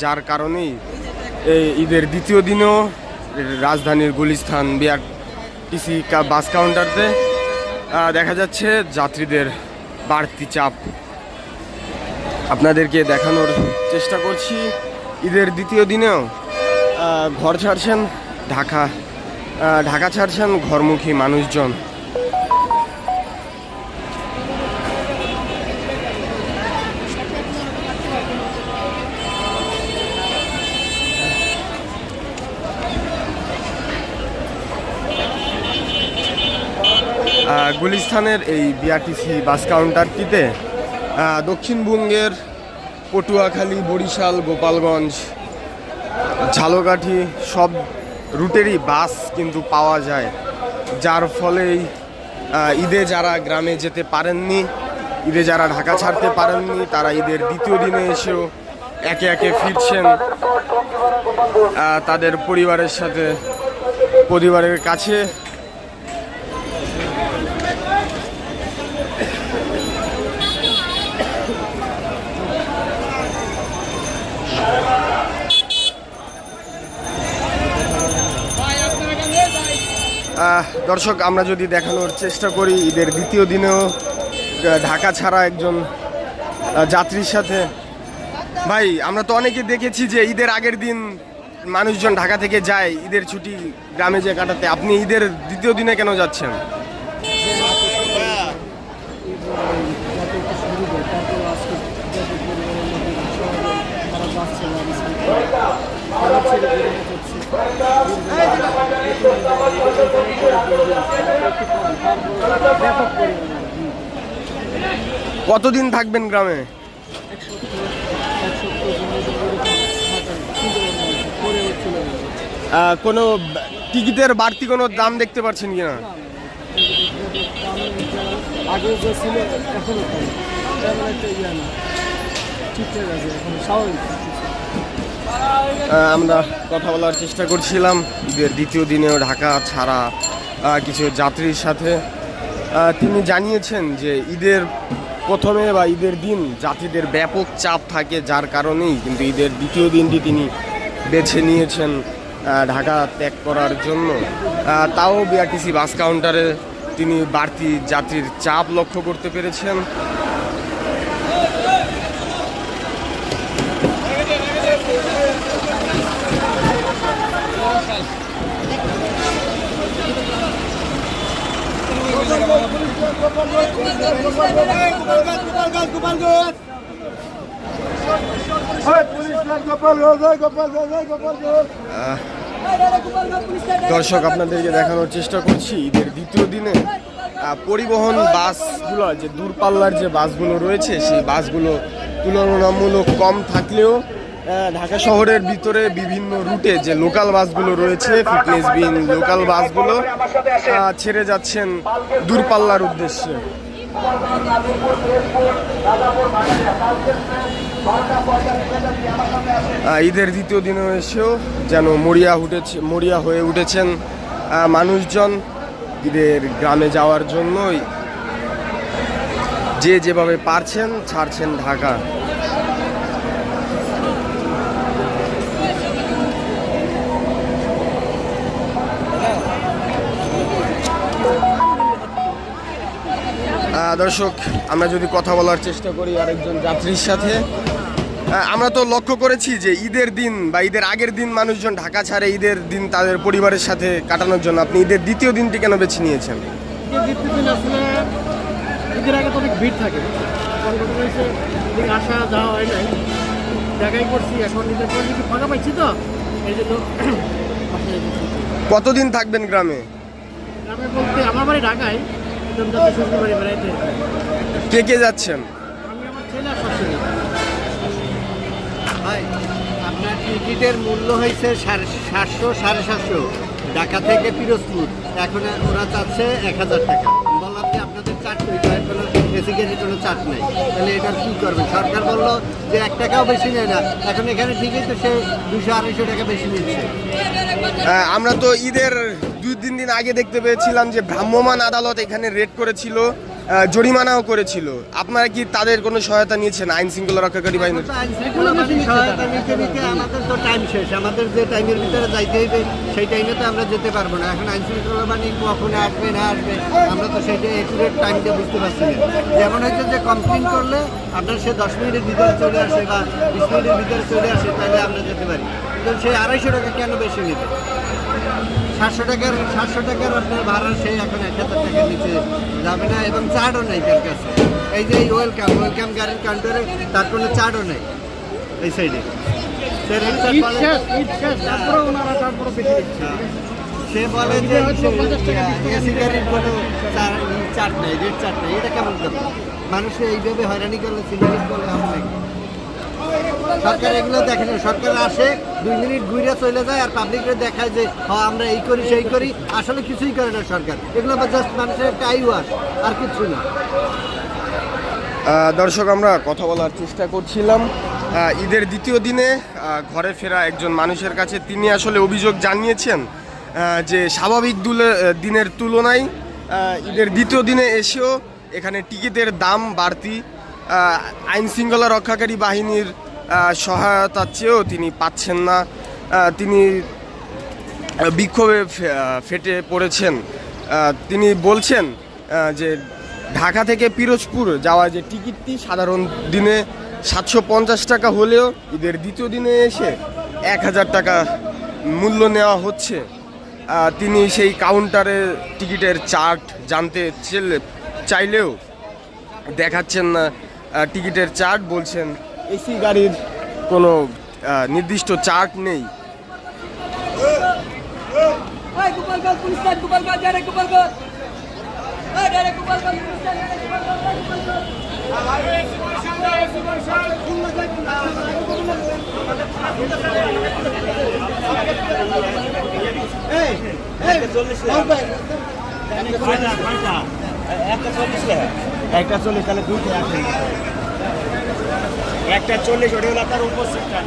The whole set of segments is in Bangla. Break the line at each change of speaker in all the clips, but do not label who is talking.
যার কারণেই এই ঈদের দ্বিতীয় দিনেও রাজধানীর গুলিস্থান গুলিস্তান বিআরটিসি বাস কাউন্টারতে দেখা যাচ্ছে যাত্রীদের বাড়তি চাপ। আপনাদেরকে দেখানোর চেষ্টা করছি। ঈদের দ্বিতীয় দিনেও ঘর ছাড়ছেন ঢাকা ঢাকা ছাড়ছেন ঘরমুখী মানুষজন। আহ, গুলিস্তানের এই বিআরটিসি বাস কাউন্টারটিতে দক্ষিণবঙ্গের পটুয়াখালী বরিশাল গোপালগঞ্জ ঝালকাঠি সব রুটেরই বাস কিন্তু পাওয়া যায়। যার আহ, ঈদে যারা গ্রামে যেতে পারেননি ঈদে যারা ঢাকা ছাড়তে পারেননি তারা ঈদের দ্বিতীয় দিনে এসেও একে একে ফিরছেন। তাদের পরিবারের সাথে পরিবারের কাছে দর্শক, আমরা যদি দেখানোর চেষ্টা করি, ঈদের দ্বিতীয় দিনেও ঢাকা ছাড়া একজন যাত্রীর সাথে। ভাই, আমরা তো অনেকে দেখেছি যে ঈদের আগের দিন মানুষজন ঢাকা থেকে যায়, ঈদের ছুটি গ্রামে যে কাটাতে। আপনি ঈদের দ্বিতীয় দিনে কেন যাচ্ছেন? কতদিন থাকবেন গ্রামে? কোনো টিকিটের বাড়তি কোনো দাম দেখতে পাচ্ছেন কিনা
আগে যে ছিল, এখনও তেমন একটা ইয়ে না। ঠিকঠাক আছে, এখন স্বাভাবিক।
আমরা কথা বলার চেষ্টা করছিলাম দ্বিতীয় দিনেও ঢাকা ছাড়া কিছু যাত্রীর সাথে। তিনি জানিয়েছেন যে ঈদের প্রথমে বা ঈদের দিন যাত্রীদের ব্যাপক চাপ থাকে যার কারণেই কিন্তু ঈদের দ্বিতীয় দিনটি তিনি বেছে নিয়েছেন ঢাকা ত্যাগ করার জন্য। তাও বিআরটিসি বাস কাউন্টারে তিনি বাড়তি যাত্রীর চাপ লক্ষ্য করতে পেরেছেন। দর্শক, আপনাদেরকে দেখানোর চেষ্টা করছি ঈদের দ্বিতীয় দিনে। পরিবহন বাসগুলো, যে দূরপাল্লার যে বাসগুলো রয়েছে, সেই বাসগুলো তুলনামূলক কম থাকলেও ঢাকা শহরের ভিতরে বিভিন্ন রুটে যে লোকাল বাসগুলো রয়েছে ফিটনেস বিন লোকাল বাসগুলো ছেড়ে যাচ্ছেন দূরপাল্লার উদ্দেশ্যে। ঈদের দ্বিতীয় দিনে এসেও যেন মরিয়া উঠেছে, মরিয়া হয়ে উঠেছেন মানুষজন ঈদের গ্রামে যাওয়ার জন্যই। যে যেভাবে পারছেন, ছাড়ছেন ঢাকা। দর্শক আমরা যদি কথা বলার চেষ্টা করি আরেকজন যাত্রীর সাথে। আমরা তো লক্ষ্য করেছি যে ঈদের দিন বা ঈদের আগের দিন মানুষজন ঢাকা ছাড়ে ঈদের দিন তাদের পরিবারের সাথে কাটানোর জন্য। আপনি ঈদের দ্বিতীয় দিনটি কেন বেছে নিয়েছেন?
দ্বিতীয় দিন আসলে ঈদের আগে তো অনেক ভিড় থাকে। কারণ কথা আসা যাওয়া হয় নাই জায়গায় করছি এখন ঈদের পরে কিছু ফাঁকা পাইছি তো এই জন্য
কতদিন থাকবেন গ্রামে?
গ্রামে বলতে আমার বাড়ি ঢাকায়।
কে কে যাচ্ছেন?
ভাই আপনার টিকিটের মূল্য হয়েছে সাতশো সাড়ে সাতশো। ঢাকা থেকে পিরোজপুর। এখন ওরা চাচ্ছে এক হাজার টাকা। বললাম যে আপনাদের চার্ট হয় কোনো গেসি কোনো চার্ট নেই। তাহলে এটার কী করবে সরকার বলল যে এক টাকাও বেশি নেয় না। এখন এখানে ঠিকই তো সে দুশো আড়াইশো টাকা বেশি নিচ্ছে।
আহ, আমরা তো ঈদের দিন আগে দেখতে পেয়েছিলাম যে ভ্রাম্যমান আদালত এখানে রেড করেছিল জরিমানাও করেছিল। আপনারা কি তাদের কোনো সহায়তা নিয়েছেন, আইন শৃঙ্খলা রক্ষাকারী
নিতে আমাদের তো টাইম শেষ। যে টাইমের ভিতরে যাইতে হইবে, সেই টাইমে তো আমরা যেতে পারব না। এখন আইন শৃঙ্খলা বাহিনী কখন আসবে, না আসবে, আমরা তো সেটা একুরেট টাইমটা বুঝতে পারছি না। যেমন হচ্ছে যে কমপ্লেন করলে আপনার সে দশ মিনিটের ভিতরে চলে আসে বা বিশ মিনিটের ভিতরে চলে আসে, তাহলে আমরা যেতে পারি। কিন্তু সে আড়াইশো টাকা কেন বেশি নেবে? সাতশো টাকার সাতশো টাকার আপনার ভাড়া সেই এখন এক হাজার টাকার নিচে যাবে না এবং চার্টও নেই তার কাছে। এই যে ওয়েলকাম ওয়েলকাম গাড়ির কাউন্টারে তার কোনো চার্টও নেই এই সাইডে সে বলে
দিচ্ছে।
সে বলে যে এসি গাড়ির কোনো চার্ট নেই রেড চার্ট নেই এটা কেমন কথা? মানুষ এইভাবে হয়রানি করলে সিলেক্ট করলে হবে নাকি সরকার এগুলো দেখে না সরকার আসে, দুই মিনিট ঘুরে চলে যায় আর পাবলিকরে দেখায় যে হ্যাঁ আমরা এই করি, সেই করি। আসলে কিছুই করে না সরকার। এগুলো জাস্ট মানুষের একটা আই ওয়াশ আর কিছু না।
দর্শক, আমরা কথা বলার চেষ্টা করছিলাম। ঈদের দ্বিতীয় দিনে ঘরে ফেরা একজন মানুষের কাছে তিনি আসলে অভিযোগ জানিয়েছেন যে স্বাভাবিক দিনের তুলনায় ঈদের দ্বিতীয় দিনে এসেও এখানে টিকিটের দাম বাড়তি। আইন শৃঙ্খলা রক্ষাকারী বাহিনীর সহায়তার চেয়েও তিনি পাচ্ছেন না। তিনি বিক্ষোভে ফেটে পড়েছেন। তিনি বলছেন যে ঢাকা থেকে পিরোজপুর যাওয়া যে টিকিটটি সাধারণ দিনে সাতশো পঞ্চাশ টাকা হলেও ঈদের দ্বিতীয় দিনে এসে এক হাজার টাকা মূল্য নেওয়া হচ্ছে। তিনি সেই কাউন্টারে টিকিটের চার্ট জানতে চাইলেও দেখাচ্ছেন না। টিকিটের চার্ট বলছেন এসি গাড়ির কোনো নির্দিষ্ট চার্ট নেই।
একটা চল্লিশ তাহলে দুইটা আছে একটা চল্লিশ ওটা হলো আপনার উপর সিটটা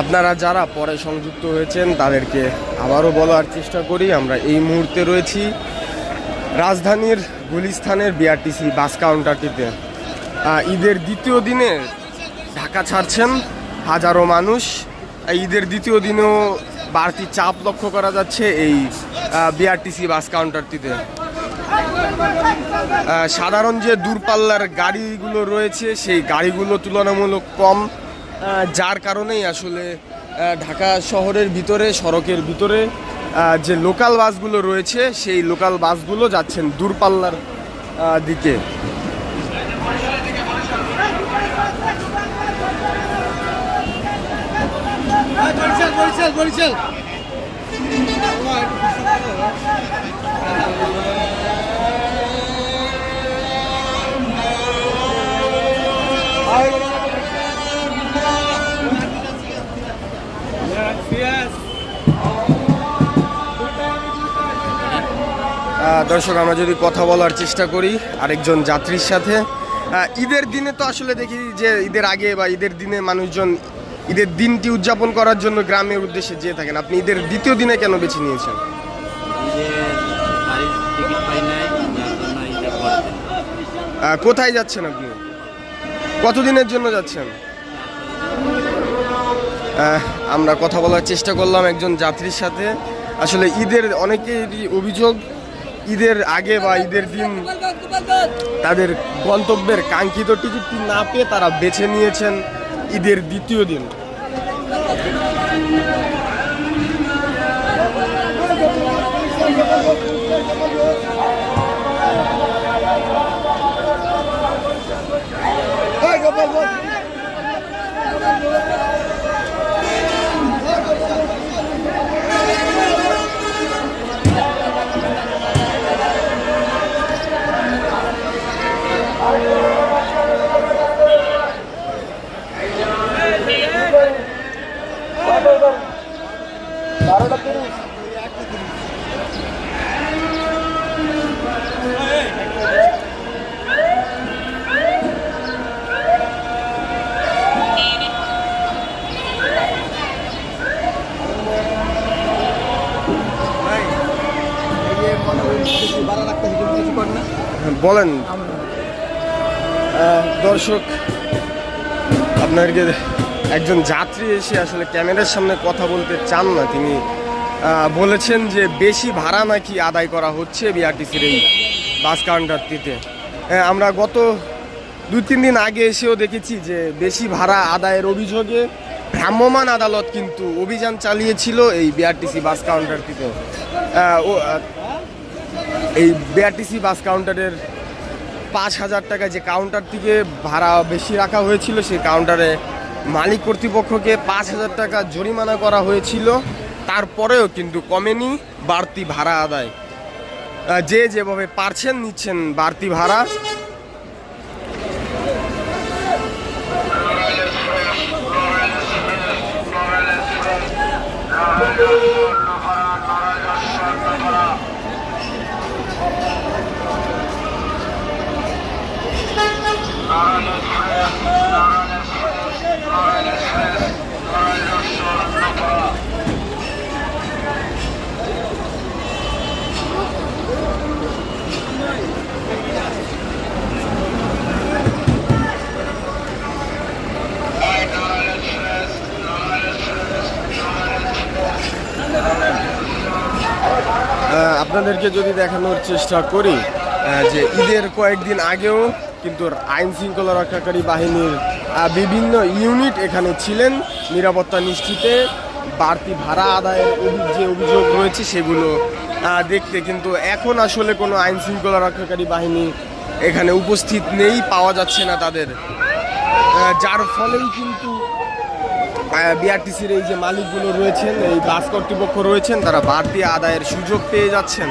আপনারা যারা পরে সংযুক্ত হয়েছেন তাদেরকে আবারও বলার চেষ্টা করি আমরা এই মুহূর্তে রয়েছি রাজধানীর গুলিস্থানের বিআরটিসি বাস কাউন্টারটিতে। ঈদের দ্বিতীয় দিনে ঢাকা ছাড়ছেন হাজারো মানুষ। ঈদের দ্বিতীয় দিনেও বাড়তি চাপ লক্ষ্য করা যাচ্ছে এই বিআরটিসি বাস কাউন্টারটিতে সাধারণ যে দূরপাল্লার গাড়িগুলো রয়েছে, সেই গাড়িগুলো তুলনামূলক কম যার কারণেই আসলে ঢাকা শহরের ভিতরে, সড়কের ভিতরে যে লোকাল বাসগুলো রয়েছে, সেই লোকাল বাসগুলো যাচ্ছেন দূরপাল্লার দিকে।
বরিশাল বরিশাল বরিশাল।
দর্শক, আমরা যদি কথা বলার চেষ্টা করি আরেকজন যাত্রীর সাথে। ঈদের দিনে তো আসলে দেখি যে ঈদের আগে বা ঈদের দিনে মানুষজন ঈদের দিনটি উদযাপন করার জন্য গ্রামের উদ্দেশ্যে যেয়ে থাকেন। আপনি ঈদের দ্বিতীয় দিনে কেন বেছে নিয়েছেন? কোথায় যাচ্ছেন আপনি? কতদিনের জন্য যাচ্ছেন? আমরা কথা বলার চেষ্টা করলাম একজন যাত্রীর সাথে। আসলে ঈদের অনেকেরই অভিযোগ, ঈদের আগে বা ঈদের দিন. তাদের গন্তব্যের কাঙ্ক্ষিত টিকিটটি না পেয়ে তারা বেছে নিয়েছেন। ঈদের দ্বিতীয় দিন। বলেন। দর্শক আপনাদেরকে একজন যাত্রী এসে আসলে ক্যামেরার সামনে কথা বলতে চান না। তিনি বলেছেন যে বেশি ভাড়া নাকি আদায় করা হচ্ছে বিআরটিসির এই বাস কাউন্টারটিতে। আমরা গত দুই তিন দিন আগে এসেও দেখেছি যে বেশি ভাড়া আদায়ের অভিযোগে ভ্রাম্যমাণ আদালত কিন্তু অভিযান চালিয়েছিল এই বিআরটিসি বাস কাউন্টারটিতে। এই বিআরটিসি বাস কাউন্টারের পাঁচ হাজার টাকা যে কাউন্টার থেকে ভাড়া বেশি রাখা হয়েছিল, সেই কাউন্টারে মালিক কর্তৃপক্ষকে পাঁচ হাজার টাকা জরিমানা করা হয়েছিল। তারপরেও কিন্তু কমেনি বাড়তি ভাড়া আদায়। যে যেভাবে পারছেন, নিচ্ছেন বাড়তি ভাড়া। আপনাদেরকে যদি দেখানোর চেষ্টা করি যে ঈদের কয়েকদিন আগেও কিন্তু আইন শৃঙ্খলা রক্ষাকারী বাহিনীর বিভিন্ন ইউনিট এখানে ছিলেন। নিরাপত্তা নিশ্চিতে বাড়তি ভাড়া আদায়ের যে অভিযোগ রয়েছে সেগুলো দেখতে কিন্তু এখন আসলে কোনো আইন শৃঙ্খলা রক্ষাকারী বাহিনী এখানে উপস্থিত নেই, পাওয়া যাচ্ছে না তাদের। যার ফলেই কিন্তু বিআরটিসির এই যে মালিকগুলো রয়েছেন, এই বাস কর্তৃপক্ষ রয়েছেন, তারা বাড়তি আদায়ের সুযোগ পেয়ে যাচ্ছেন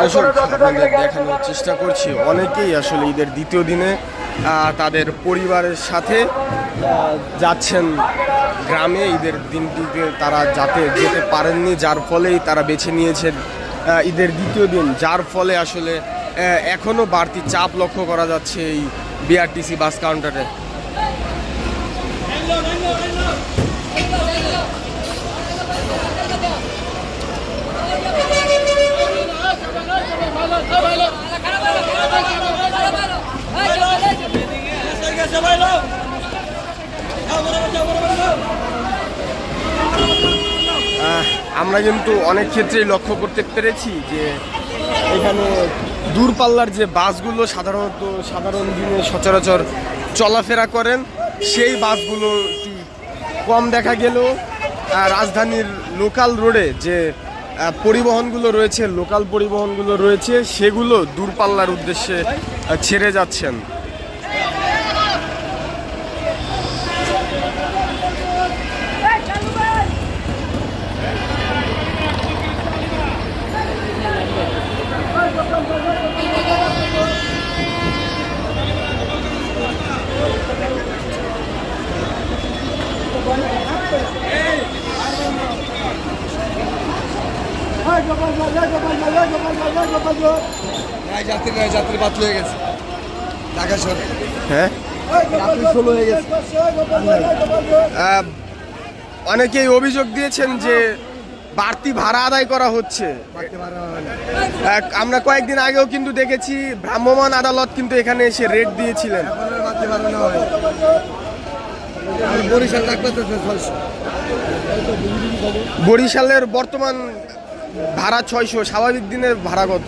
দর্শক আপনাদের দেখানোর চেষ্টা করছি। অনেকেই আসলে ঈদের দ্বিতীয় দিনে তাদের পরিবারের সাথে যাচ্ছেন গ্রামে। ঈদের দিনটিতে তারা যাতে যেতে পারেননি, যার ফলেই তারা বেছে নিয়েছেন ঈদের দ্বিতীয় দিন। যার ফলে আসলে এখনও বাড়তি চাপ লক্ষ্য করা যাচ্ছে এই বিআরটিসি বাস কাউন্টারে। আমরা কিন্তু অনেক ক্ষেত্রেই লক্ষ্য করতে পেরেছি যে এখানে দূরপাল্লার যে বাসগুলো সাধারণত সাধারণ দিনে সচরাচর চলাফেরা করেন, সেই বাসগুলো কম দেখা গেলেও রাজধানীর লোকাল রোডে যে পরিবহনগুলো রয়েছে লোকাল পরিবহনগুলো রয়েছে সেগুলো দূরপাল্লার উদ্দেশ্যে ছেড়ে যাচ্ছেন।
যাত্রী নয় যাত্রী বাতিল হয়ে গেছে। ঢাকা শহরে।
হ্যাঁ?
হয়ে গেছে।
অনেকেই অভিযোগ দিয়েছেন যে বাড়তি ভাড়া আদায় করা হচ্ছে। আমরা কয়েকদিন আগেও কিন্তু দেখেছি ভ্রাম্যমাণ আদালত কিন্তু এখানে এসে রেট দিয়েছিলেন। বরিশালের বর্তমান ভাড়া ছয়শো, স্বাভাবিক দিনের ভাড়া কত?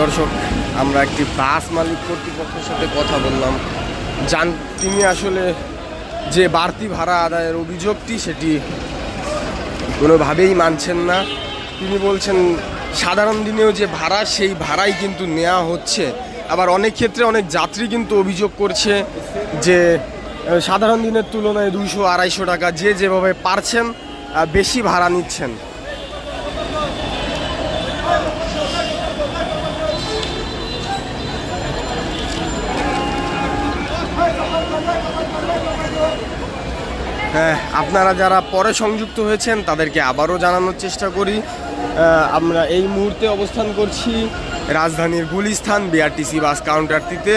দর্শক, আমরা একটি বাস মালিক কর্তৃপক্ষের সাথে কথা বললাম। জান, তিনি আসলে যে বাড়তি ভাড়া আদায়ের অভিযোগটি সেটি কোনোভাবেই মানছেন না। তিনি বলছেন, সাধারণ দিনেও যে ভাড়া, সেই ভাড়াই কিন্তু নেওয়া হচ্ছে। আবার অনেক ক্ষেত্রে অনেক যাত্রী কিন্তু অভিযোগ করছে যে সাধারণ দিনের তুলনায় দুশো আড়াইশো টাকা যে যেভাবে পারছেন বেশি ভাড়া নিচ্ছেন। হ্যাঁ আপনারা যারা পরে সংযুক্ত হয়েছেন, তাদেরকে আবারও জানানোর চেষ্টা করি। আমরা এই মুহূর্তে অবস্থান করছি রাজধানীর গুলিস্থান বিআরটিসি বাস কাউন্টারটিতে।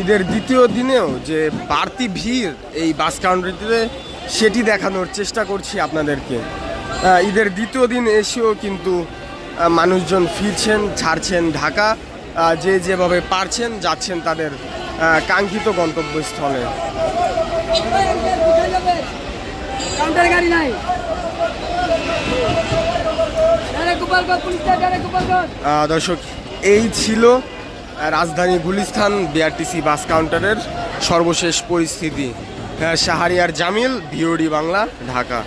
ঈদের দ্বিতীয় দিনেও যে বাড়তি ভিড় এই বাস কাউন্টারটিতে, সেটি দেখানোর চেষ্টা করছি আপনাদেরকে। ঈদের দ্বিতীয় দিন এসেও কিন্তু মানুষজন ফিরছেন, ছাড়ছেন ঢাকা। যে যেভাবে পারছেন, যাচ্ছেন তাদের কাঙ্ক্ষিত গন্তব্যস্থলে।
গাড়ি নাই।
দর্শক, এই ছিল রাজধানী গুলিস্তান বিআরটিসি বাস কাউন্টারের সর্বশেষ পরিস্থিতি। শাহারিয়ার জামিল ভিওডি বাংলা, ঢাকা।